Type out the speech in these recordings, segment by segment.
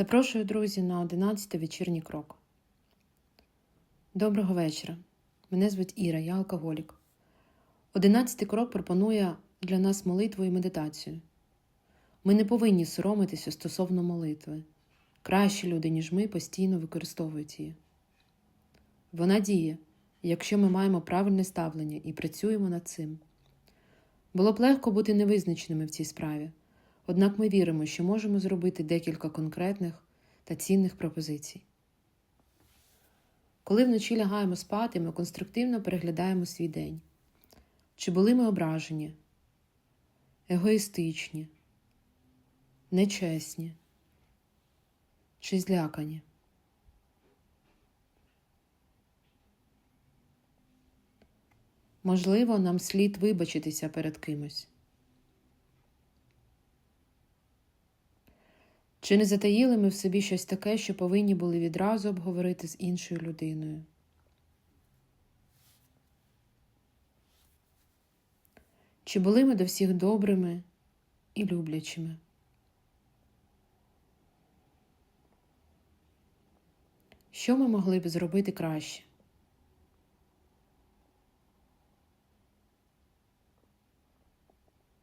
Запрошую, друзі, на 11 вечірній крок. Доброго вечора. Мене звуть Іра, я алкоголік. Одинадцятий крок пропонує для нас молитву і медитацію. Ми не повинні соромитися стосовно молитви. Кращі люди, ніж ми, постійно використовують її. Вона діє, якщо ми маємо правильне ставлення і працюємо над цим. Було б легко бути невизначеними в цій справі, однак ми віримо, що можемо зробити декілька конкретних та цінних пропозицій. Коли вночі лягаємо спати, ми конструктивно переглядаємо свій день. Чи були ми ображені, егоїстичні, нечесні чи злякані? Можливо, нам слід вибачитися перед кимось. Чи не затаїли ми в собі щось таке, що повинні були відразу обговорити з іншою людиною? Чи були ми до всіх добрими і люблячими? Що ми могли б зробити краще?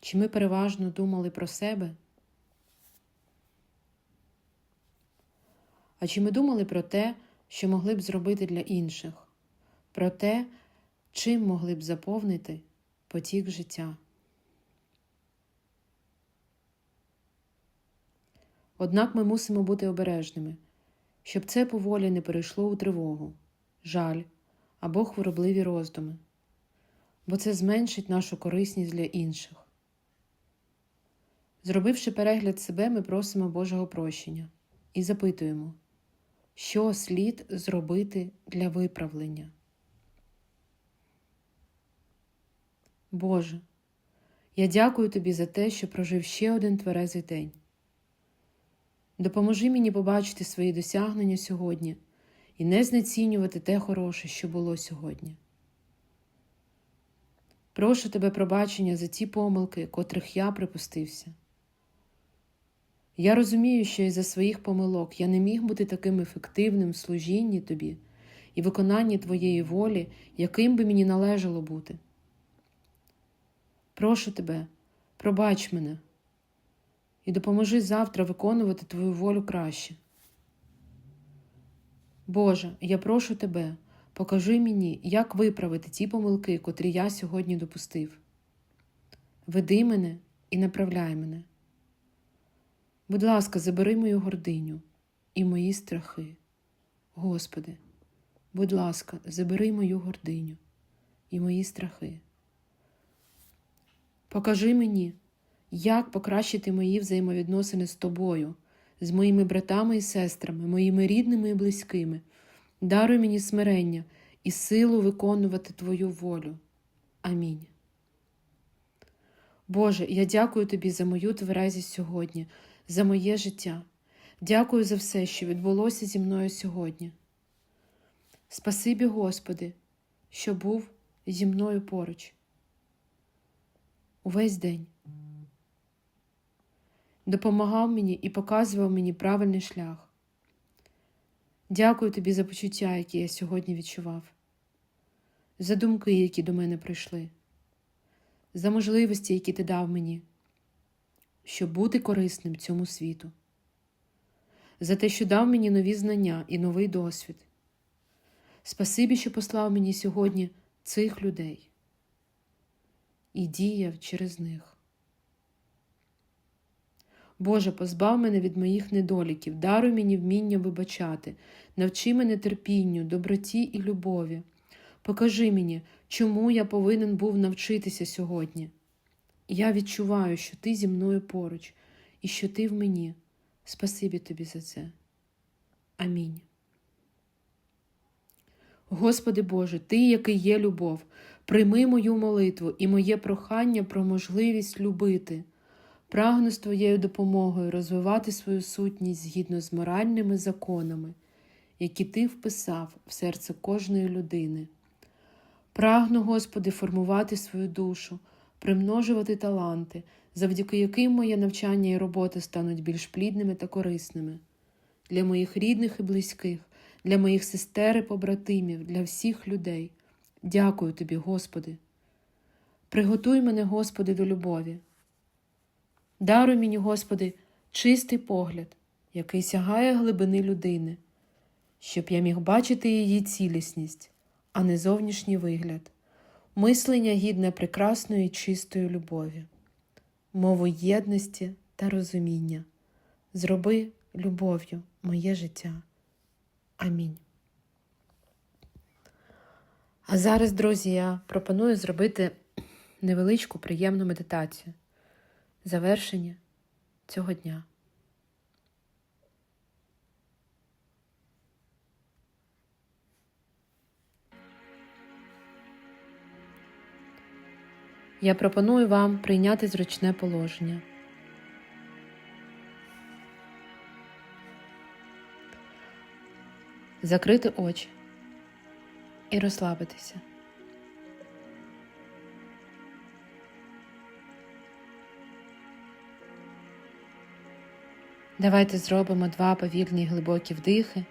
Чи ми переважно думали про себе? А чи ми думали про те, що могли б зробити для інших, про те, чим могли б заповнити потік життя? Однак ми мусимо бути обережними, щоб це поволі не перейшло у тривогу, жаль або хворобливі роздуми, бо це зменшить нашу корисність для інших. Зробивши перегляд себе, ми просимо Божого прощення і запитуємо, що слід зробити для виправлення. Боже, я дякую Тобі за те, що прожив ще один тверезий день. Допоможи мені побачити свої досягнення сьогодні і не знецінювати те хороше, що було сьогодні. Прошу тебе пробачення за ті помилки, котрих я припустився. Я розумію, що із за своїх помилок я не міг бути таким ефективним в служінні тобі і виконанні твоєї волі, яким би мені належало бути. Прошу тебе, пробач мене і допоможи завтра виконувати твою волю краще. Боже, я прошу тебе, покажи мені, як виправити ті помилки, котрі я сьогодні допустив. Веди мене і направляй мене. Будь ласка, забери мою гординю і мої страхи. Господи, будь ласка, забери мою гординю і мої страхи. Покажи мені, як покращити мої взаємовідносини з тобою, з моїми братами і сестрами, моїми рідними і близькими. Даруй мені смирення і силу виконувати Твою волю. Амінь. Боже, я дякую Тобі за мою тверезість сьогодні за моє життя. Дякую за все, що відбулося зі мною сьогодні. Спасибі, Господи, що був зі мною поруч. Увесь день. Допомагав мені і показував мені правильний шлях. Дякую тобі за почуття, які я сьогодні відчував, за думки, які до мене прийшли, за можливості, які ти дав мені щоб бути корисним цьому світу, за те, що дав мені нові знання і новий досвід. Спасибі, що послав мені сьогодні цих людей і діяв через них. Боже, позбав мене від моїх недоліків, даруй мені вміння вибачати, навчи мене терпінню, доброті і любові. Покажи мені, чому я повинен був навчитися сьогодні. Я відчуваю, що ти зі мною поруч і що ти в мені. Спасибі тобі за це. Амінь. Господи Боже, Ти, який є любов, прийми мою молитву і моє прохання про можливість любити, прагну з Твоєю допомогою розвивати свою сутність згідно з моральними законами, які Ти вписав в серце кожної людини. Прагну, Господи, формувати свою душу примножувати таланти, завдяки яким моє навчання і робота стануть більш плідними та корисними. для моїх рідних і близьких, для моїх сестер і побратимів, для всіх людей. Дякую тобі, Господи. Приготуй мене, Господи, до любові. Даруй мені, Господи, чистий погляд, який сягає глибини людини, щоб я міг бачити її цілісність, а не зовнішній вигляд, мислення гідне прекрасної чистої любові, мову єдності та розуміння. Зроби любов'ю моє життя. Амінь. А зараз, друзі, я пропоную зробити невеличку приємну медитацію. Завершення цього дня. Я пропоную вам прийняти зручне положення. Закрити очі і розслабитися. Давайте зробимо два повільні глибокі вдихи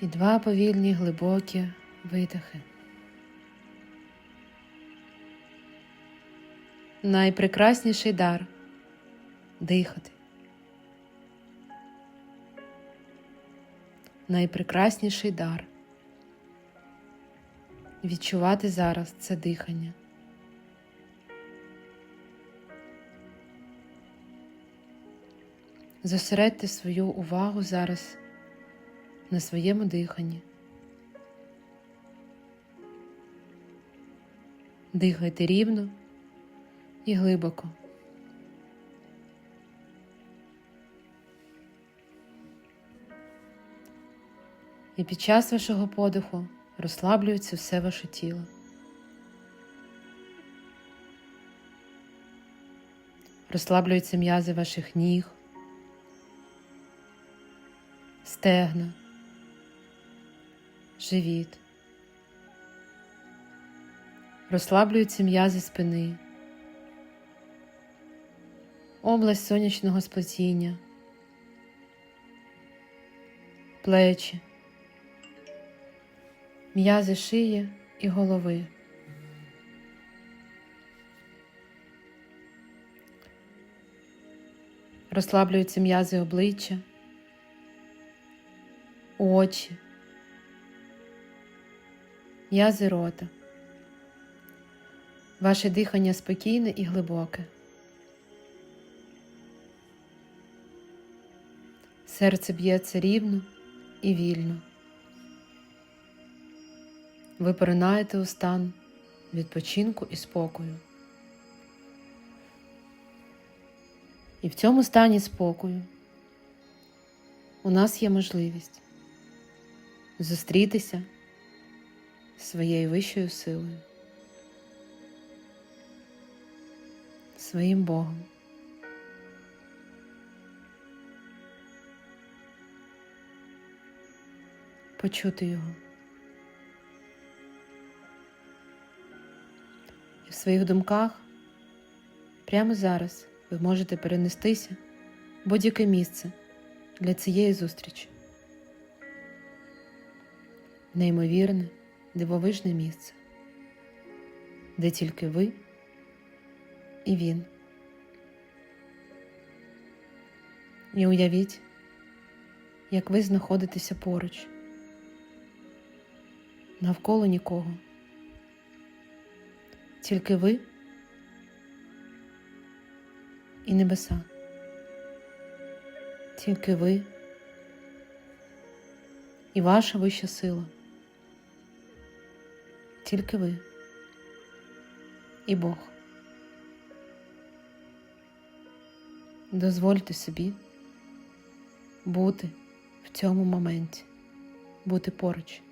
і два повільні глибокі видихи. Найпрекрасніший дар дихати. Найпрекрасніший дар відчувати зараз це дихання. Зосередьте свою увагу зараз на своєму диханні. Дихайте рівно і глибоко. І під час вашого подиху розслаблюється все ваше тіло. Розслаблюються м'язи ваших ніг, стегна, живіт. Розслаблюються м'язи спини, область сонячного сплетіння, плечі, м'язи шиї і голови. Розслаблюються м'язи обличчя, очі, м'язи рота. Ваше дихання спокійне і глибоке. Серце б'ється рівно і вільно. Ви поринаєте у стан відпочинку і спокою. І в цьому стані спокою у нас є можливість зустрітися з своєю вищою силою, своїм Богом. Почути його. І в своїх думках прямо зараз ви можете перенестися в будь-яке місце для цієї зустрічі. Неймовірне, дивовижне місце, де тільки ви і він. І уявіть, як ви знаходитеся поруч, навколо нікого, тільки ви і небеса. Тільки ви і ваша вища сила. Тільки ви і Бог. Дозвольте собі бути в цьому моменті, бути поруч.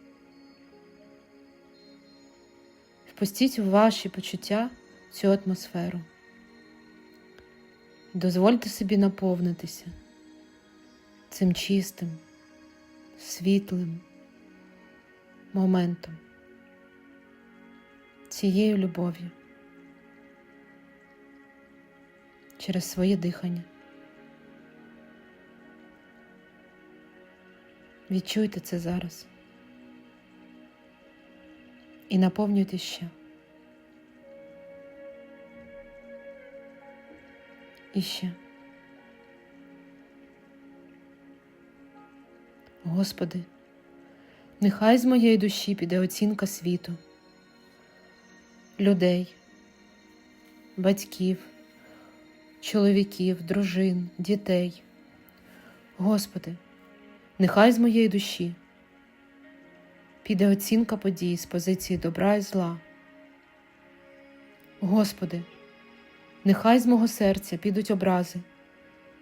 Впустіть в ваші почуття цю атмосферу. Дозвольте собі наповнитися цим чистим, світлим моментом, цією любов'ю через своє дихання. Відчуйте це зараз. І наповнюйте ще. І ще. Господи, нехай з моєї душі піде оцінка світу, людей, батьків, чоловіків, дружин, дітей. Господи, нехай з моєї душі піде оцінка подій з позиції добра і зла. Господи, нехай з мого серця підуть образи,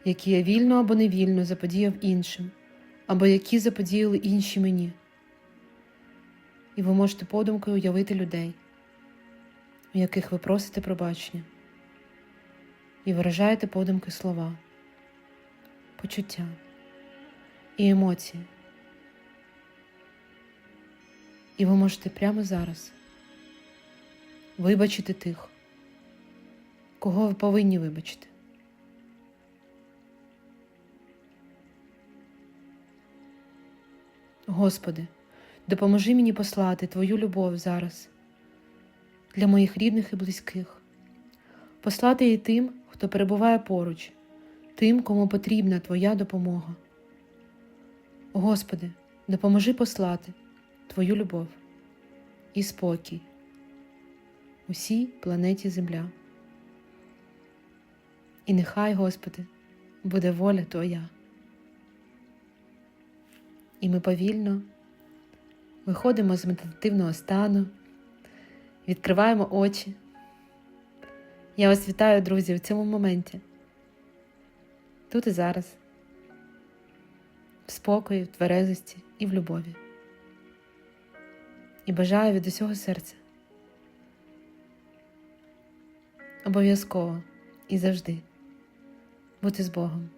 які я вільно або невільно заподіяв іншим, або які заподіяли інші мені. І ви можете подумкою уявити людей, у яких ви просите пробачення, і виражаєте подумки слова, почуття і емоції. І ви можете прямо зараз вибачити тих, кого ви повинні вибачити. Господи, допоможи мені послати Твою любов зараз для моїх рідних і близьких, послати її тим, хто перебуває поруч, тим, кому потрібна Твоя допомога. Господи, допоможи послати Твою любов і спокій усій планеті Земля. І нехай, Господи, буде воля Твоя. І ми повільно виходимо з медитативного стану, відкриваємо очі. Я вас вітаю, друзі, в цьому моменті. Тут і зараз, в спокої, в тверезості і в любові. І бажаю від усього серця. Обов'язково і завжди бути з Богом.